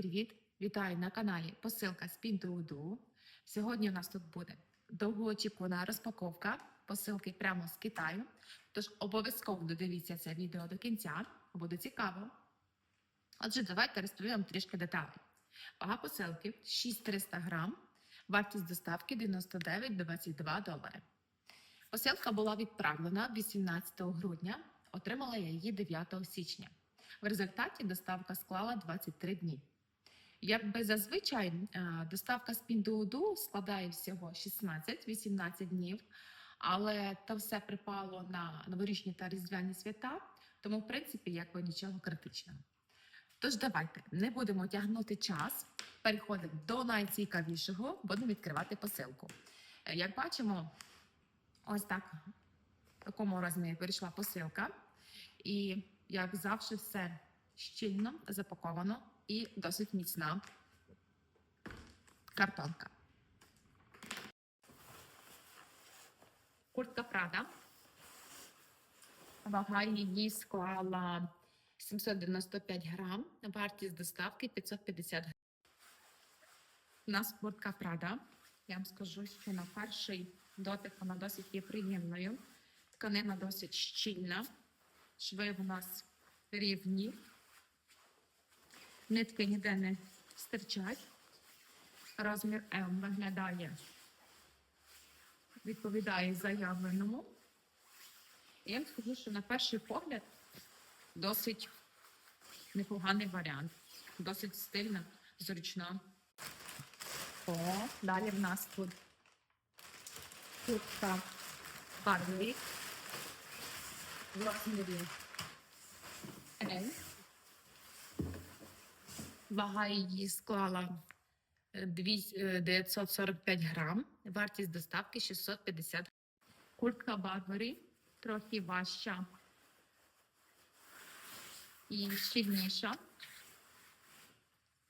привіт! Вітаю на каналі Посилка з Pinduoduo. Сьогодні у нас тут буде довгоочікувана розпаковка посилки прямо з Китаю. Тож обов'язково додивіться це відео до кінця, буде цікаво. Отже, давайте розповім трішки деталей. Вага посилки 6300 грам, вартість доставки 99-22 долари. Посилка була відправлена 18 грудня, отримала я її 9 січня. В результаті доставка склала 23 дні. Якби зазвичай е, доставка з Pinduoduo складає всього 16-18 днів, але то все припало на новорічні та різдвяні свята, тому, в принципі, якби нічого критичного. Тож давайте не будемо тягнути час, переходимо до найцікавішого, будемо відкривати посилку. Е, Як бачимо, ось так в такому розмірі перейшла посилка, і як завжди, все щільно запаковано і досить міцна картонка. Куртка Прада. Вага її склала 795 грам, вартість доставки 550 грам. У нас куртка Прада. Я вам скажу, що на перший дотик вона досить є приємною. Тканина досить щільна, шви у нас рівні, нитки ніде не стирчать. Розмір М виглядає, відповідає заявленому. І я вам скажу, що на перший погляд досить непоганий варіант, досить стильно, зручно. О, далі в нас тут куртка Барбі в розмірі L. Вага її склала е, 200 е, 945 грам, вартість доставки 650 Куртка Барбарі трохи важча і щільніша.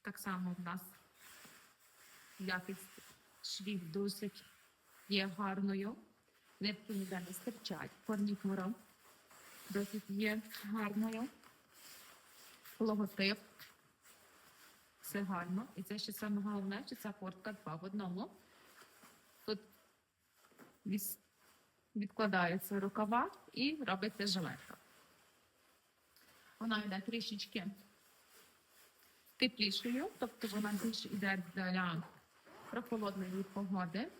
Так само в нас якість швів досить є гарною. Нитки ніде не стирчать. Фурнітура досить є гарною. Логотип. Все гарно. І це ще саме головне, що ця куртка два в одному. Тут відкладаються рукава і робиться жилетка. Вона йде трішечки теплішою, тобто вона більше йде для прохолодної погоди.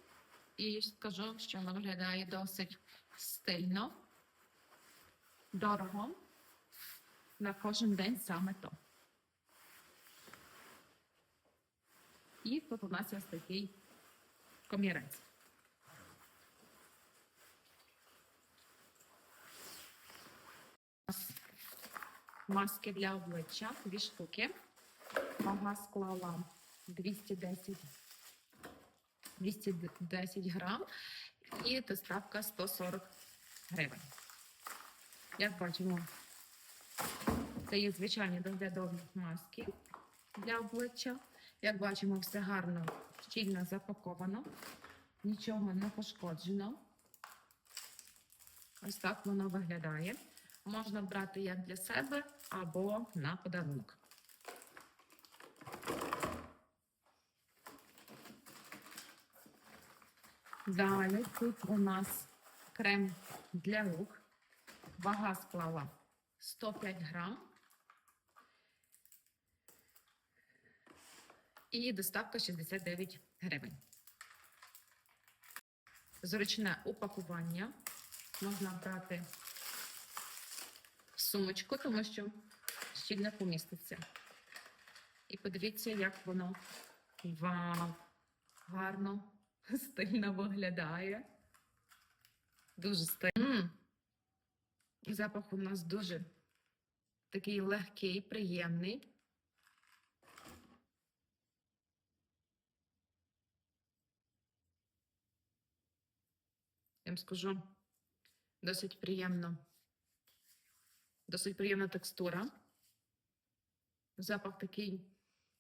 І скажу, що вона виглядає досить стильно, дорого. На кожен день саме то. І тут у нас ось такий комірець. Маски для обличчя, дві штуки. Вага склала 210 210 грам і доставка 140 гривень. Як бачимо, це є звичайні доглядові маски для обличчя. Як бачимо, все гарно, щільно запаковано, нічого не пошкоджено. Ось так воно виглядає. Можна брати як для себе або на подарунок. Далі тут у нас крем для рук. Вага склала 105 грам. І доставка 69 гривень. Зручне упакування можна брати в сумочку, тому що щільно поміститься. І подивіться, як воно вау, гарно, стильно виглядає. Дуже стильно. І запах у нас дуже такий легкий, приємний. Я вам скажу, досить приємно. Досить приємна текстура. Запах такий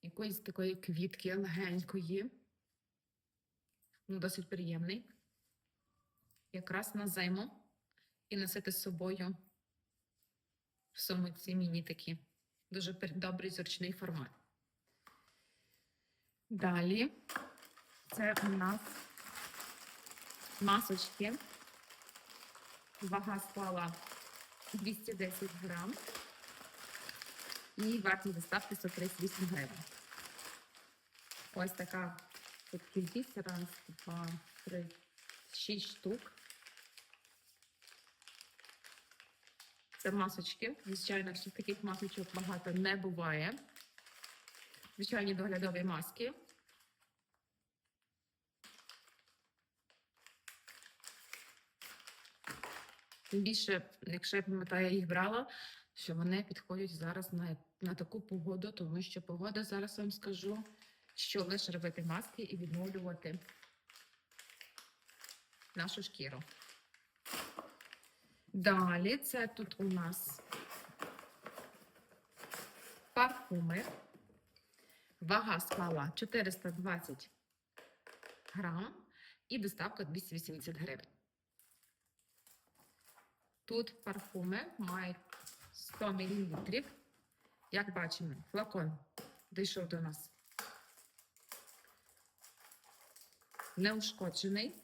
якоїсь такої квітки легенької. Ну, досить приємний. Якраз на зиму. І носити з собою в сумочці міні такі. Дуже добрий зручний формат. Далі це у нас масочки. Вага склала 210 грам. І вартість доставки 138 гривень. Ось така тут кількість. Раз, два, три, шість штук. Це масочки. Звичайно, що таких масочок багато не буває. Звичайні доглядові маски. Тим більше, якщо я пам'ятаю, я їх брала, що вони підходять зараз на, на таку погоду, тому що погода зараз вам скажу, що лише робити маски і відновлювати нашу шкіру. Далі це тут у нас парфуми. Вага склала 420 грам і доставка 280 гривень. Тут парфуми мають 100 мл. Як бачимо, флакон дійшов до нас неушкоджений,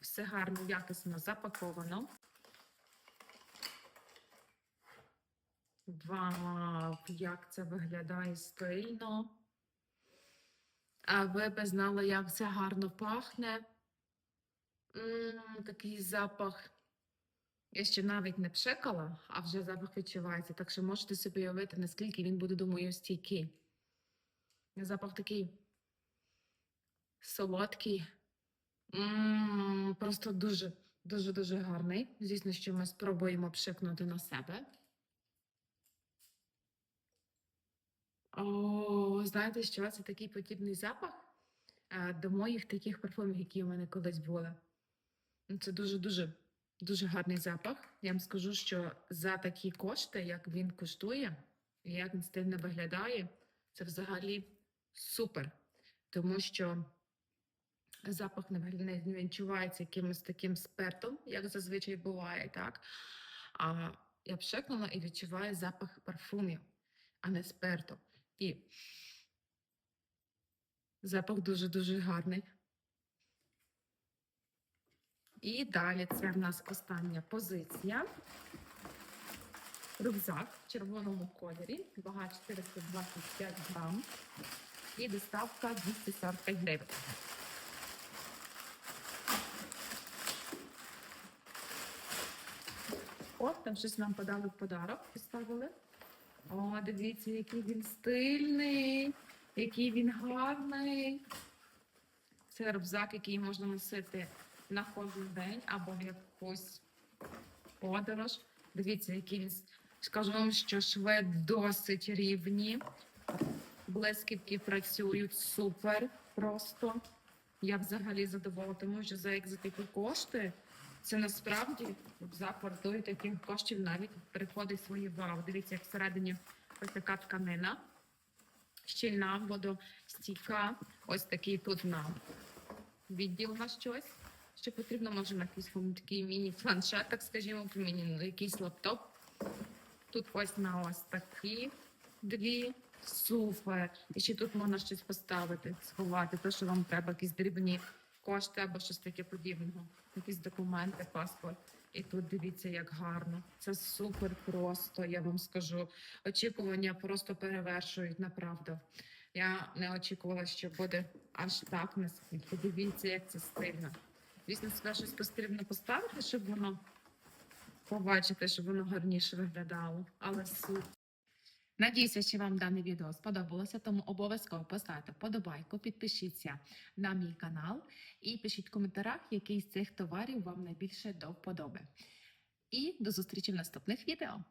все гарно, якісно запаковано. Вау, як це виглядає стильно. А ви б знали, як це гарно пахне. М, такий запах. Я ще навіть не пшикала, а вже запах відчувається. Так що можете собі уявити, наскільки він буде, думаю, стійкий. Запах такий солодкий. М, Просто дуже, дуже, дуже гарний. Звісно, що ми спробуємо пшикнути на себе. О, знаєте, що це такий подібний запах е, до моїх таких парфумів, які у мене колись були. Це дуже-дуже дуже гарний запах. Я вам скажу, що за такі кошти, як він коштує, і як він стильно виглядає, це взагалі супер. Тому що запах не відчувається якимось таким спиртом, як зазвичай буває, так? А я пшикнула і відчуваю запах парфумів, а не спирту. І запах дуже-дуже гарний. І далі це в нас остання позиція. Рюкзак в червоному кольорі, вага 425 грам і доставка 245 гривень. О, там щось нам подали в подарок, поставили. О, дивіться, який він стильний, який він гарний. Це рюкзак, який можна носити на кожен день або в якусь подорож. Дивіться, який він. Скажу вам, що шви досить рівні. Блискітки працюють супер просто. Я взагалі задоволена, тому що за як за такі кошти це насправді рюкзак вартує таких коштів навіть приходить свої вау. Дивіться, як всередині ось така тканина, щільна, водостійка. Ось такий тут на відділ на щось. Що потрібно, може на якийсь такий міні-планшет, так скажімо, міні якийсь лаптоп. Тут ось на ось такі дві. Супер. І ще тут можна щось поставити, сховати, те, що вам треба, якісь дрібні кошти або щось таке подібного. Якісь документи, паспорт. І тут дивіться, як гарно. Це супер просто, я вам скажу. Очікування просто перевершують, направду. Я не очікувала, що буде аж так наскільки. Дивіться, як це стильно. Звісно, сюди щось потрібно поставити, щоб воно побачити, щоб воно гарніше виглядало. Але супер. Надіюся, що вам дане відео сподобалося, тому обов'язково поставте подобайку, підпишіться на мій канал і пишіть в коментарях, який з цих товарів вам найбільше до вподоби. І до зустрічі в наступних відео.